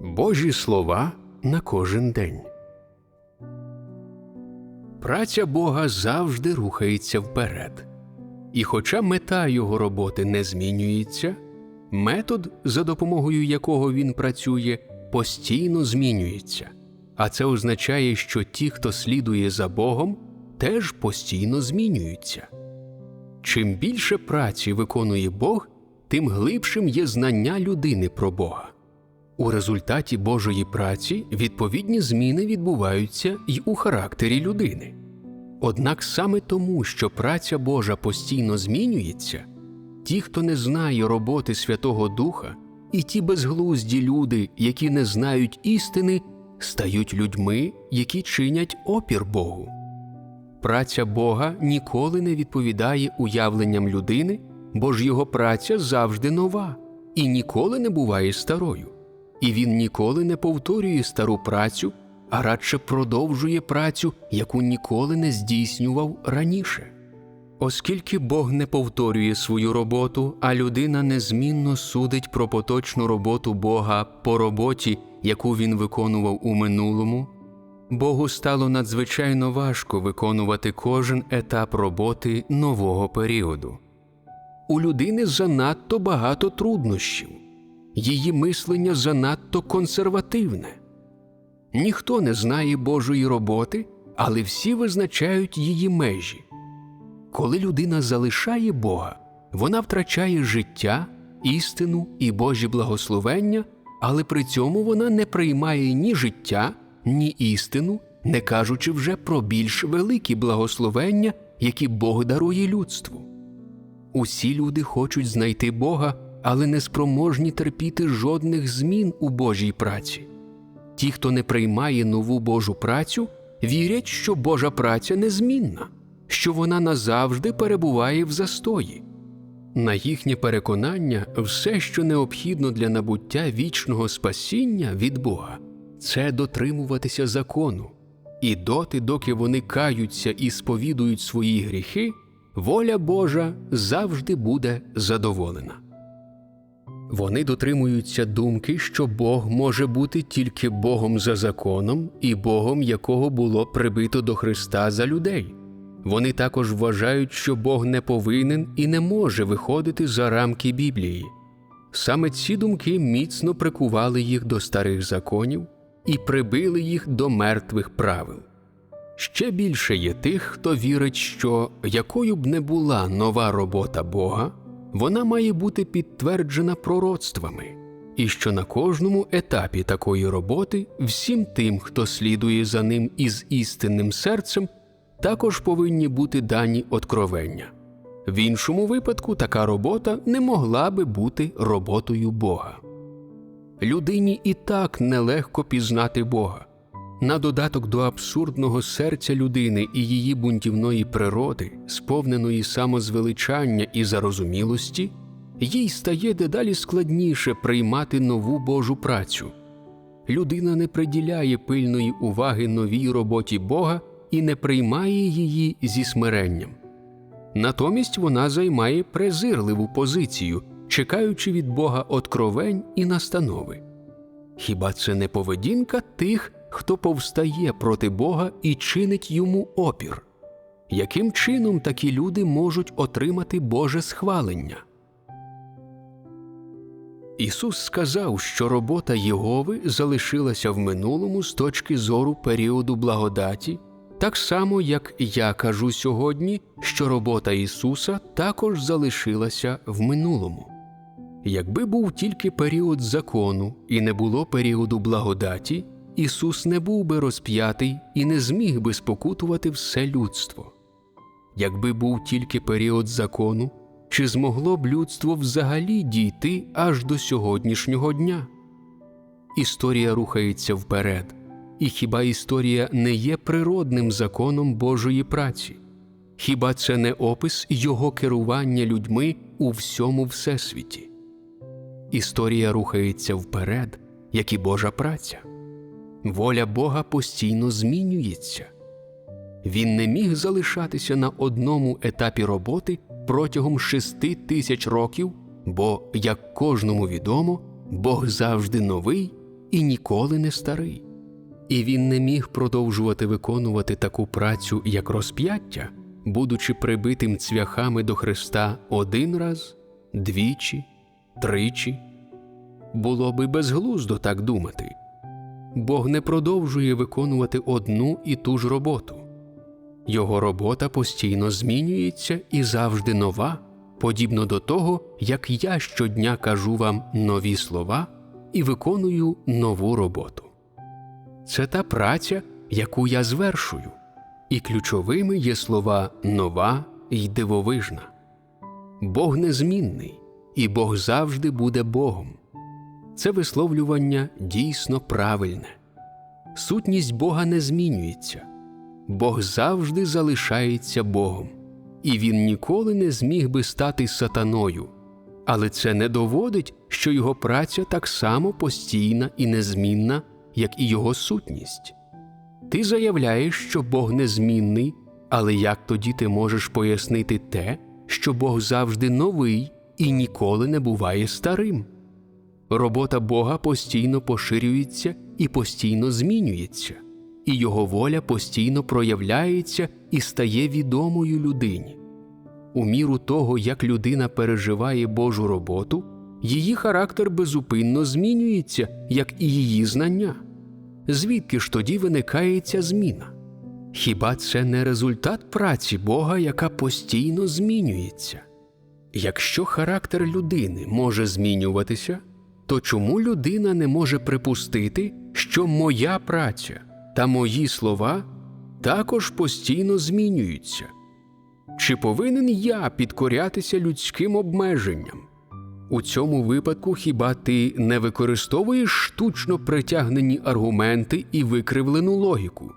Божі слова на кожен день. Праця Бога завжди рухається вперед. І хоча мета його роботи не змінюється, метод, за допомогою якого він працює, постійно змінюється. А це означає, що ті, хто слідує за Богом, теж постійно змінюються. Чим більше праці виконує Бог, тим глибшим є знання людини про Бога. У результаті Божої праці відповідні зміни відбуваються й у характері людини. Однак саме тому, що праця Божа постійно змінюється, ті, хто не знає роботи Святого Духа, і ті безглузді люди, які не знають істини, стають людьми, які чинять опір Богу. Праця Бога ніколи не відповідає уявленням людини, бо ж його праця завжди нова і ніколи не буває старою, і він ніколи не повторює стару працю, а радше продовжує працю, яку ніколи не здійснював раніше. Оскільки Бог не повторює свою роботу, а людина незмінно судить про поточну роботу Бога по роботі, яку він виконував у минулому, Богу стало надзвичайно важко виконувати кожен етап роботи нового періоду. У людини занадто багато труднощів, її мислення занадто консервативне. Ніхто не знає Божої роботи, але всі визначають її межі. Коли людина залишає Бога, вона втрачає життя, істину і Божі благословення, але при цьому вона не приймає ні життя, ні істину, не кажучи вже про більш великі благословення, які Бог дарує людству. Усі люди хочуть знайти Бога, але не спроможні терпіти жодних змін у Божій праці. Ті, хто не приймає нову Божу працю, вірять, що Божа праця незмінна, що вона назавжди перебуває в застої. На їхнє переконання, все, що необхідно для набуття вічного спасіння від Бога, це дотримуватися закону, і доти, доки вони каються і сповідують свої гріхи, воля Божа завжди буде задоволена. Вони дотримуються думки, що Бог може бути тільки Богом за законом і Богом, якого було прибито до Христа за людей. Вони також вважають, що Бог не повинен і не може виходити за рамки Біблії. Саме ці думки міцно прикували їх до старих законів і прибили їх до мертвих правил. Ще більше є тих, хто вірить, що якою б не була нова робота Бога, вона має бути підтверджена пророцтвами, і що на кожному етапі такої роботи всім тим, хто слідує за ним із істинним серцем, також повинні бути дані откровення. В іншому випадку така робота не могла би бути роботою Бога. Людині і так нелегко пізнати Бога. На додаток до абсурдного серця людини і її бунтівної природи, сповненої самозвеличання і зарозумілості, їй стає дедалі складніше приймати нову Божу працю. Людина не приділяє пильної уваги новій роботі Бога і не приймає її зі смиренням. Натомість вона займає презирливу позицію, чекаючи від Бога откровень і настанови. Хіба це не поведінка тих, хто повстає проти Бога і чинить йому опір? Яким чином такі люди можуть отримати Боже схвалення? Ісус сказав, що робота Єгови залишилася в минулому з точки зору періоду благодаті, так само, як я кажу сьогодні, що робота Ісуса також залишилася в минулому. Якби був тільки період закону і не було періоду благодаті, Ісус не був би розп'ятий і не зміг би спокутувати все людство. Якби був тільки період закону, чи змогло б людство взагалі дійти аж до сьогоднішнього дня? Історія рухається вперед, і хіба історія не є природним законом Божої праці? Хіба це не опис Його керування людьми у всьому всесвіті? Історія рухається вперед, як і Божа праця. Воля Бога постійно змінюється. Він не міг залишатися на одному етапі роботи протягом шести тисяч років, бо, як кожному відомо, Бог завжди новий і ніколи не старий. І він не міг продовжувати виконувати таку працю, як розп'яття, будучи прибитим цвяхами до Христа один раз, двічі, тричі. Було би безглуздо так думати. Бог не продовжує виконувати одну і ту ж роботу. Його робота постійно змінюється і завжди нова, подібно до того, як я щодня кажу вам нові слова і виконую нову роботу. Це та праця, яку я звершую, і ключовими є слова нова й дивовижна. Бог незмінний, і Бог завжди буде Богом. Це висловлювання дійсно правильне. Сутність Бога не змінюється. Бог завжди залишається Богом, і він ніколи не зміг би стати сатаною. Але це не доводить, що його праця так само постійна і незмінна, як і його сутність. Ти заявляєш, що Бог незмінний, але як тоді ти можеш пояснити те, що Бог завжди новий і ніколи не буває старим? Робота Бога постійно поширюється і постійно змінюється, і Його воля постійно проявляється і стає відомою людині. У міру того, як людина переживає Божу роботу, її характер безупинно змінюється, як і її знання. Звідки ж тоді виникає ця зміна? Хіба це не результат праці Бога, яка постійно змінюється? Якщо характер людини може змінюватися, то чому людина не може припустити, що моя праця та мої слова також постійно змінюються? Чи повинен я підкорятися людським обмеженням? У цьому випадку хіба ти не використовуєш штучно притягнені аргументи і викривлену логіку?